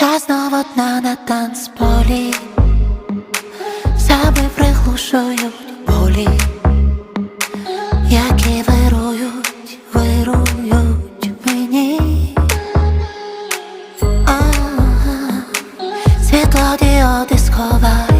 Я знов одна на танцполі, себе приглушують болі, які вирують, вирують мені. А, Світло діоди сховають.